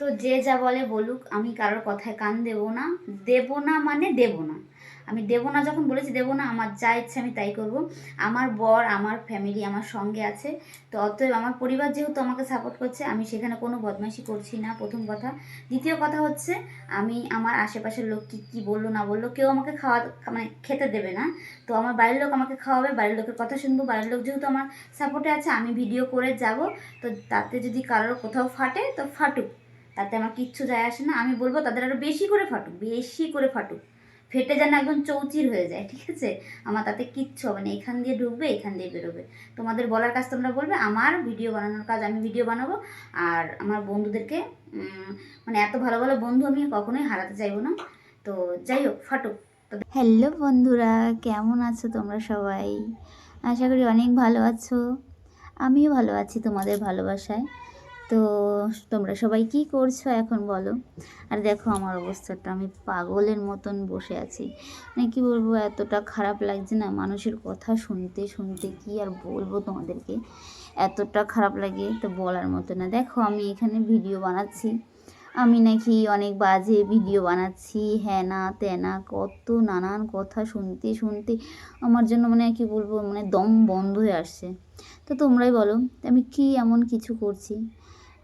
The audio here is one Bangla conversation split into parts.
তো যে যা বলে বলুক, আমি কারোর কথায় কান দেবো না। দেবো না মানে দেবো না। আমি দেবো না যখন বলেছি, দেবো না, আমার যা ইচ্ছে আমি তাই করব। আমার বর, আমার ফ্যামিলি আমার সঙ্গে আছে। তো অতএব আমার পরিবার যেহেতু আমাকে সাপোর্ট করছে, আমি সেখানে কোনো বদমাইশি করছি না, প্রথম কথা। দ্বিতীয় কথা হচ্ছে, আমি আমার আশেপাশের লোক কী কী বলল, না বলল, কেউ আমাকে খাওয়া মানে খেতে দেবে না। তো আমার বাড়ির লোক আমাকে খাওয়াবে, বাড়ির লোকের কথা শুনব। বাড়ির লোক যেহেতু আমার সাপোর্টে আছে, আমি ভিডিও করে যাব। তো তাতে যদি কারোর কোথাও ফাটে, তো ফাটুক। তাতে আমার কিচ্ছু যায় আসে না। আমি বলব তাদের আরও বেশি করে ফাটুক, বেশি করে ফাটুক। ফেটে যেন একদম চৌচির হয়ে যায়, ঠিক আছে? আমার তাতে কিচ্ছু হবে না। এখান দিয়ে ঢুকবে এখান দিয়ে বেরোবে। তোমাদের বলার কাজ তোমরা বলবে, আমার ভিডিও বানানোর কাজ আমি ভিডিও বানাবো। আর আমার বন্ধুদেরকে মানে এত ভালো ভালো বন্ধু আমি কখনোই হারাতে চাইব না। তো যাই হোক, ফাটুক। হ্যালো বন্ধুরা, কেমন আছো তোমরা সবাই? আশা করি অনেক ভালো আছো। আমিও ভালো আছি তোমাদের ভালোবাসায়। তো তোমরা সবাই কি করছ এখন বলো? আর দেখো আমার অবস্থাটা, আমি পাগলের মতন বসে আছি। মানে কি বলব, এতটা খারাপ লাগছে না মানুষের কথা শুনতে শুনতে কি আর বলব তোমাদেরকে? এতটা খারাপ লাগে তো বলার মতো না। দেখো আমি এখানে ভিডিও বানাচ্ছি। আমি নাকি অনেক বাজে ভিডিও বানাচ্ছি। হ্যাঁ না ত্যানা কত নানান কথা শুনতে শুনতে আমার জন্য মানে কি বলব মানে দম বন্ধ হয়ে আসছে। তো তোমরাই বলো, আমি কি এমন কিছু করছি?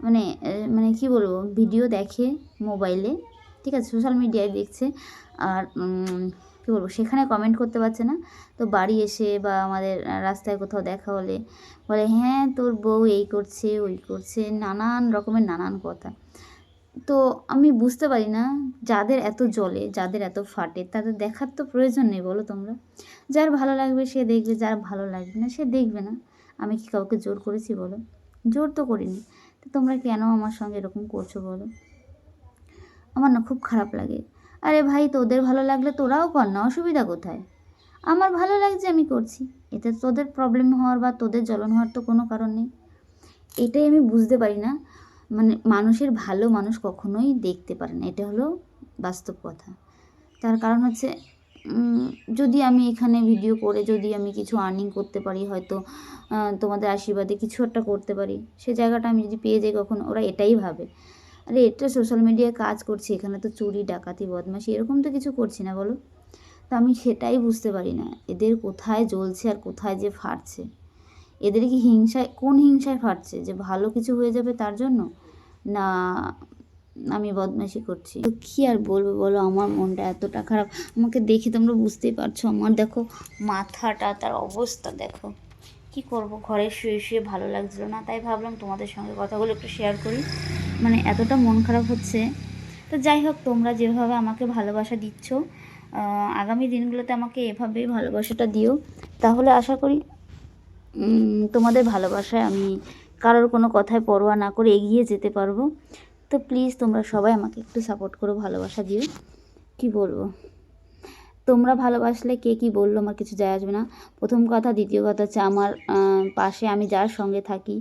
মানে মানে কি বলব, ভিডিও দেখে মোবাইলে, ঠিক আছে, সোশ্যাল মিডিয়ায় দেখছে। আর কী বলব, সেখানে কমেন্ট করতে পারছে না। তো বাড়ি এসে বা আমাদের রাস্তায় কোথাও দেখা হলে বলে হ্যাঁ তোর বউ এই করছে, ওই করছে। নানান রকমের নানান কথা। তো আমি বুঝতে পারি না, যাদের এত জলে, যাদের এত ফাটে, তাদের দেখার তো প্রয়োজন নেই, বলো তোমরা। যার ভালো লাগবে, সে দেখবে, যার ভালো লাগবে না, সে দেখবে না। আমি কি কাউকে জোর করেছি, বলো? জোর তো করিনি। তো তোমরা কেন আমার সঙ্গে এরকম করছ বলো? আমার না খুব খারাপ লাগে। আরে ভাই, তোদের ভালো লাগলে তোরাও কর না, অসুবিধা কোথায়? আমার ভালো লাগছে আমি করছি। এতে তোদের প্রবলেম হওয়ার বা তোদের জ্বলন হওয়ার তো কোনো কারণ নেই। এটাই আমি বুঝতে পারি না। মানে মানুষের ভালো মানুষ কখনোই দেখতে পারে না। এটা হলো বাস্তব কথা। তার কারণ হচ্ছে যদি আমি এখানে ভিডিও করে যদি আমি কিছু আর্নিং করতে পারি, হয়তো তোমাদের আশীর্বাদে কিছু একটা করতে পারি। সে জায়গাটা আমি যদি পেয়ে যাই, কখনো ওরা এটাই ভাবে। আরে, এটা সোশ্যাল মিডিয়ায় কাজ করছি, এখানে তো চুরি, ডাকাতি, বদমাশি, এরকম তো কিছু করছি না, বলো। তো আমি সেটাই বুঝতে পারি না, এদের কোথায় জ্বলছে আর কোথায় যে ফাটছে? এদের কি হিংসায়, কোন হিংসায় ফাটছে? যে ভালো কিছু হয়ে যাবে তার জন্য? না আমি বদমাশি করছি। তো কী আর বলব বলো? আমার মনটা এতটা খারাপ। আমাকে দেখে তোমরা বুঝতেই পারছ। আমার দেখো মাথাটা, তার অবস্থা দেখো। কি করব? ঘরে শুয়ে শুয়ে ভালো লাগছিল না, তাই ভাবলাম তোমাদের সঙ্গে কথাগুলো একটু শেয়ার করি। মানে এতটা মন খারাপ হচ্ছে। তো যাই হোক, তোমরা যেভাবে আমাকে ভালোবাসা দিচ্ছ আগামী দিনগুলোতে আমাকে এভাবেই ভালোবাসাটা দিও। তাহলে আশা করি তোমাদের ভালোবাসায় আমি কারোর কোনো কথায় পরোয়া না করে এগিয়ে যেতে পারব। তো প্লিজ তোমরা সবাই আমাকে একটু সাপোর্ট করো, ভালোবাসা দিও। কি বলব? তোমরা ভালোবাসলে কে কি বলল আমার কিছু যায় আসবে না। প্রথম কথা, দ্বিতীয় কথা হচ্ছে আমার পাশে আমি যার সঙ্গে থাকি,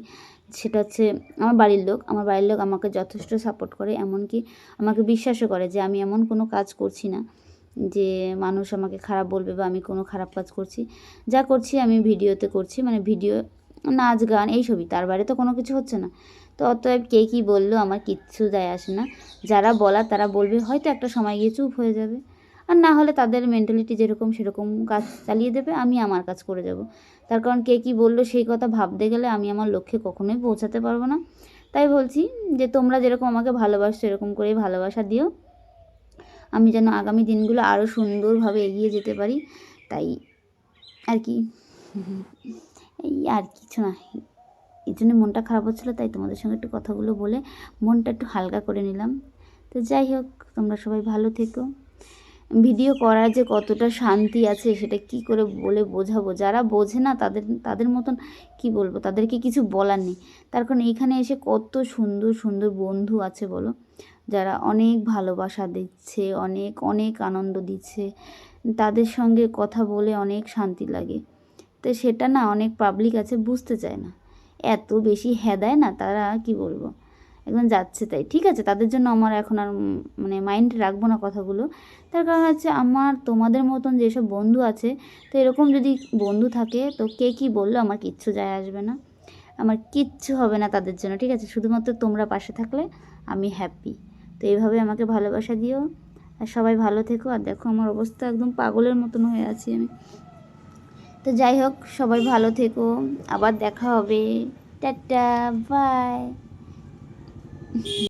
সেটা হচ্ছে আমার বাড়ির লোক। আমার বাড়ির লোক আমাকে যথেষ্ট সাপোর্ট করে, এমনকি আমাকে বিশ্বাসও করে যে আমি এমন কোনো কাজ করছি না যে মানুষ আমাকে খারাপ বলবে বা আমি কোনো খারাপ কাজ করছি। যা করছি আমি ভিডিওতে করছি মানে ভিডিও, নাচ, গান, এইসবই। তার বাইরে তো কোনো কিছু হচ্ছে না। তো অতএব কে কী বলল আমার কিচ্ছু যায় আসে না। যারা বলা তারা বলবে, হয়তো একটা সময় গিয়ে চুপ হয়ে যাবে। আর না হলে তাদের মেন্টালিটি যেরকম সেরকম কাজ চালিয়ে দেবে, আমি আমার কাজ করে যাব। তার কারণ কে কী বলল সেই কথা ভাবতে গেলে আমি আমার লক্ষ্যে কখনোই পৌঁছাতে পারব না। তাই বলছি যে, তোমরা যেরকম আমাকে ভালোবাসছো এরকম করেই ভালোবাসা দিও। আমি যেন আগামী দিনগুলো আরও সুন্দরভাবে এগিয়ে যেতে পারি। তাই আর কি। এই আর কিছু না। এই জন্য মনটা খারাপ হচ্ছিল, তাই তোমাদের সঙ্গে একটু কথাগুলো বলে মনটা একটু হালকা করে নিলাম। তো যাই হোক, তোমরা সবাই ভালো থেকো। ভিডিও করার যে কতটা শান্তি আছে, সেটা কি করে বলে বোঝাবো? যারা বোঝে না, তাদের তাদের মতন কি বলব? তাদেরকে কিছু বলার নেই। তার কারণ এখানে এসে কত সুন্দর সুন্দর বন্ধু আছে বলো? যারা অনেক ভালোবাসা দিচ্ছে, অনেক অনেক আনন্দ দিচ্ছে, তাদের সঙ্গে কথা বলে অনেক শান্তি লাগে। তো সেটা না অনেক পাবলিক আছে, বুঝতে চায় না। এত বেশি হেদায় না, তারা কি বলব? একদম যাচ্ছে তাই, ঠিক আছে? তাদের জন্য আমার এখন আর মানে মাইন্ডে রাখব না কথাগুলো। তার কারণ হচ্ছে আমার, তোমাদের মতন যেসব বন্ধু আছে, তো এরকম যদি বন্ধু থাকে, তো কে কী বলল আমার কিচ্ছু যায় আসবে না। আমার কিচ্ছু হবে না তাদের জন্য, ঠিক আছে? শুধুমাত্র তোমরা পাশে থাকলে আমি হ্যাপি তো এইভাবে আমাকে ভালোবাসা দিও। আর সবাই ভালো থেকো। আর দেখো আমার অবস্থা একদম পাগলের মতন হয়ে আছি আমি। তো যাই হোক সবাই ভালো থেকো। আবার দেখা হবে। Tata bye.